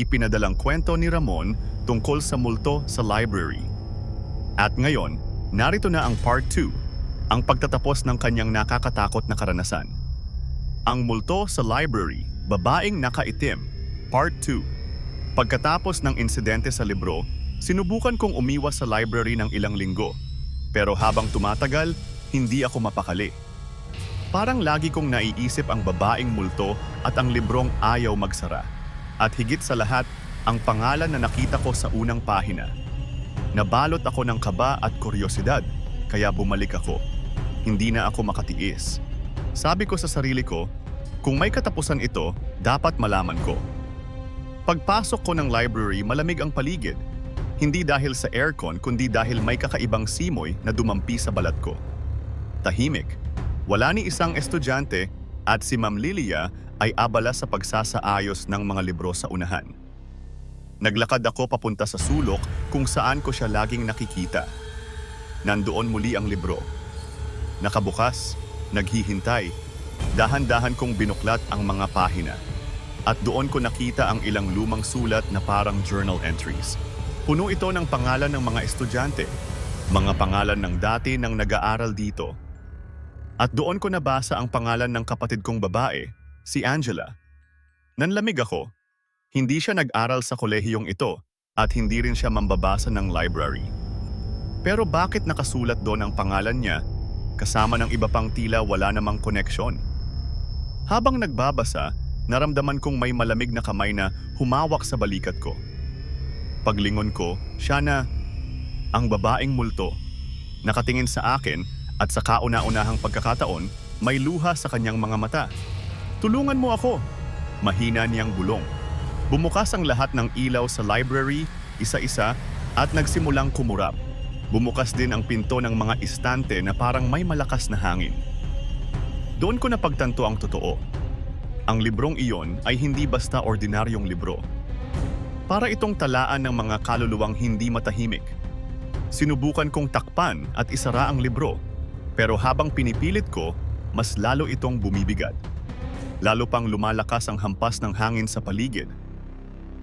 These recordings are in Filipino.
ipinadalang kwento ni Ramon tungkol sa multo sa library. At ngayon, narito na ang part 2, ang pagtatapos ng kanyang nakakatakot na karanasan. Ang multo sa library, babaeng nakaitim, part 2. Pagkatapos ng insidente sa libro, sinubukan kong umiwas sa library ng ilang linggo. Pero habang tumatagal, hindi ako mapakali. Parang lagi kong naiisip ang babaeng multo at ang librong ayaw magsara. At higit sa lahat, ang pangalan na nakita ko sa unang pahina. Nabalot ako ng kaba at kuryosidad, kaya bumalik ako. Hindi na ako makatiis. Sabi ko sa sarili ko, kung may katapusan ito, dapat malaman ko. Pagpasok ko ng library, malamig ang paligid. Hindi dahil sa aircon, kundi dahil may kakaibang simoy na dumampi sa balat ko. Tahimik. Wala ni isang estudyante at si Ma'am Lilia ay abala sa pagsasaayos ng mga libro sa unahan. Naglakad ako papunta sa sulok kung saan ko siya laging nakikita. Nandoon muli ang libro. Nakabukas, naghihintay. Dahan-dahan kong binuklat ang mga pahina. At doon ko nakita ang ilang lumang sulat na parang journal entries. Puno ito ng pangalan ng mga estudyante, mga pangalan ng dati nang nag-aaral dito. At doon ko nabasa ang pangalan ng kapatid kong babae, si Angela. Nanlamig ako. Hindi siya nag-aral sa kolehiyong ito at hindi rin siya mambabasa ng library. Pero bakit nakasulat doon ang pangalan niya kasama ng iba pang tila wala namang koneksyon? Habang nagbabasa, naramdaman kong may malamig na kamay na humawak sa balikat ko. Paglingon ko, siya na ang babaeng multo. Nakatingin sa akin at sa kauna-unahang pagkakataon, may luha sa kanyang mga mata. Tulungan mo ako! Mahina niyang bulong. Bumukas ang lahat ng ilaw sa library, isa-isa, at nagsimulang kumurap. Bumukas din ang pinto ng mga istante na parang may malakas na hangin. Doon ko napagtanto ang totoo. Ang librong iyon ay hindi basta ordinaryong libro. Para itong talaan ng mga kaluluwang hindi matahimik. Sinubukan kong takpan at isara ang libro, pero habang pinipilit ko, mas lalo itong bumibigat. Lalo pang lumalakas ang hampas ng hangin sa paligid.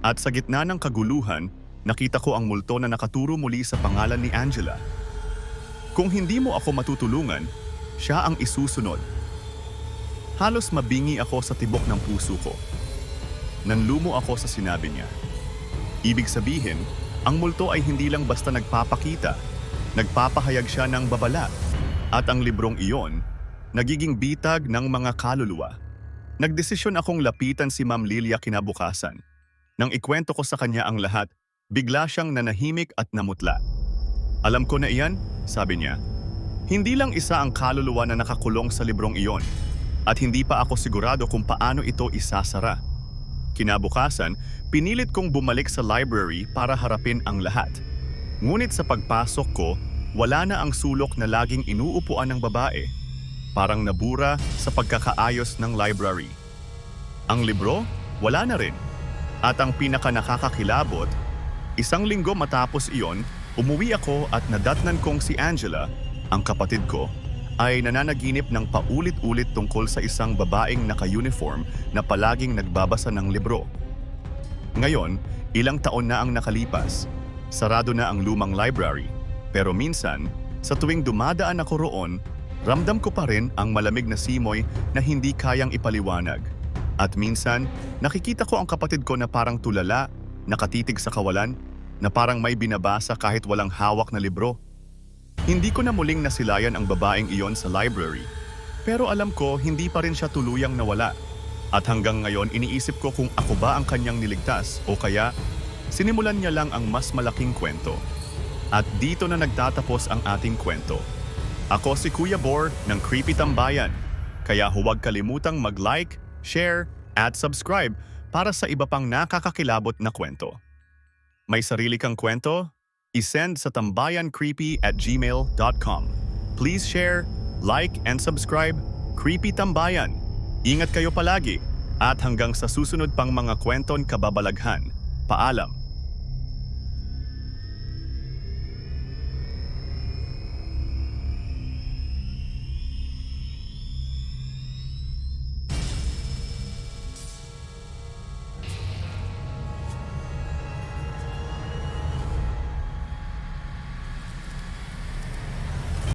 At sa gitna ng kaguluhan, nakita ko ang multo na nakaturo muli sa pangalan ni Angela. Kung hindi mo ako matutulungan, siya ang isusunod. Halos mabingi ako sa tibok ng puso ko. Nanlumo ako sa sinabi niya. Ibig sabihin, ang multo ay hindi lang basta nagpapakita, nagpapahayag siya ng babala. At ang librong iyon, nagiging bitag ng mga kaluluwa. Nagdesisyon akong lapitan si Ma'am Lilia kinabukasan. Nang ikwento ko sa kanya ang lahat, bigla siyang nanahimik at namutla. Alam ko na iyan, sabi niya. Hindi lang isa ang kaluluwa na nakakulong sa librong iyon, at hindi pa ako sigurado kung paano ito isasara. Kinabukasan, pinilit kong bumalik sa library para harapin ang lahat. Ngunit sa pagpasok ko, wala na ang sulok na laging inuupuan ng babae. Parang nabura sa pagkakaayos ng library. Ang libro, wala na rin. At ang pinaka nakakakilabot, isang linggo matapos iyon, umuwi ako at nadatnan kong si Angela, ang kapatid ko, ay nananaginip ng paulit-ulit tungkol sa isang babaeng naka-uniform na palaging nagbabasa ng libro. Ngayon, ilang taon na ang nakalipas. Sarado na ang lumang library. Pero minsan, sa tuwing dumadaan ako roon, ramdam ko pa rin ang malamig na simoy na hindi kayang ipaliwanag. At minsan, nakikita ko ang kapatid ko na parang tulala, nakatitig sa kawalan, na parang may binabasa kahit walang hawak na libro. Hindi ko na muling nasilayan ang babaeng iyon sa library. Pero alam ko, hindi pa rin siya tuluyang nawala. At hanggang ngayon, iniisip ko kung ako ba ang kanyang niligtas o kaya sinimulan niya lang ang mas malaking kwento. At dito na nagtatapos ang ating kwento. Ako si Kuya Bor ng Creepy Tambayan. Kaya huwag kalimutang mag-like, share, at subscribe para sa iba pang nakakakilabot na kwento. May sarili kang kwento? isend sa tambayancreepy at gmail.com. Please share, like, and subscribe. Creepy Tambayan. Ingat kayo palagi at hanggang sa susunod pang mga kwenton kababalaghan. Paalam.